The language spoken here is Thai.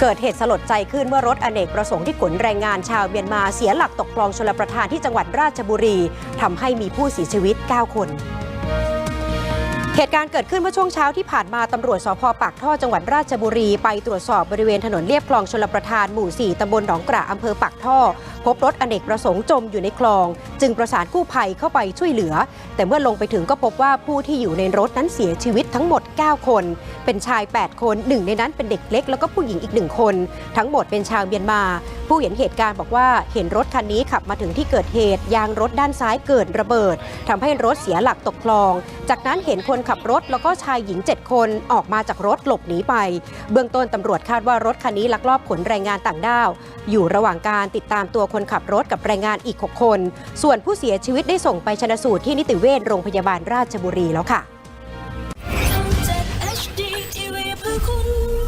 เกิดเหตุสลดใจขึ้นเมื่อรถอเนกประสงค์ที่ขนแรงงานชาวเมียนมาเสียหลักตกคลองชลประทานที่จังหวัดราชบุรีทำให้มีผู้เสียชีวิต 9 คน เหตุการณ์เกิดขึ้นเมื่อช่วงเช้าที่ผ่านมาตำรวจสพปากท่อจังหวัดราชบุรี ไปตรวจสอบบริเวณถนนเลียบคลองชลประทานหมู่ 4ตำบลหนองกระอำเภอปากท่อ พบรถอเนกประสงค์จมอยู่ในคลอง จึงประสานกู้ภัยเข้าไปช่วยเหลือ แต่เมื่อลงไปถึงก็พบว่าผู้ที่อยู่ในรถนั้นเสียชีวิตทั้งหมด 9 คน เป็นชาย 8 คนหนึ่งในนั้นเป็นเด็กเล็ก แล้วก็ผู้หญิงอีกหนึ่งคน ทั้งหมดเป็นชาวเมียนมา ผู้เห็นเหตุการณ์บอกว่าเห็นรถคันนี้ขับมาถึงที่เกิดเหตุ ยางรถด้านซ้ายเกิดระเบิดทำให้รถเสียหลักตกคลอง จากนั้นเห็นคนขับรถแล้วก็ชายหญิง 7 คนออกมาจากรถหลบหนีไป เบื้องต้นตำรวจคาดว่ารถคันนี้ลักลอบขนแรงงานต่างด้าว อยู่ระหว่างการติดตามตัวคนขับรถกับแรงงานอีก 6 คน ส่วนผู้เสียชีวิตได้ส่งไปชนะสูตรที่นิติเวชโรงพยาบาลราชบุรีแล้วค่ะ HD TV เพื่อคุณ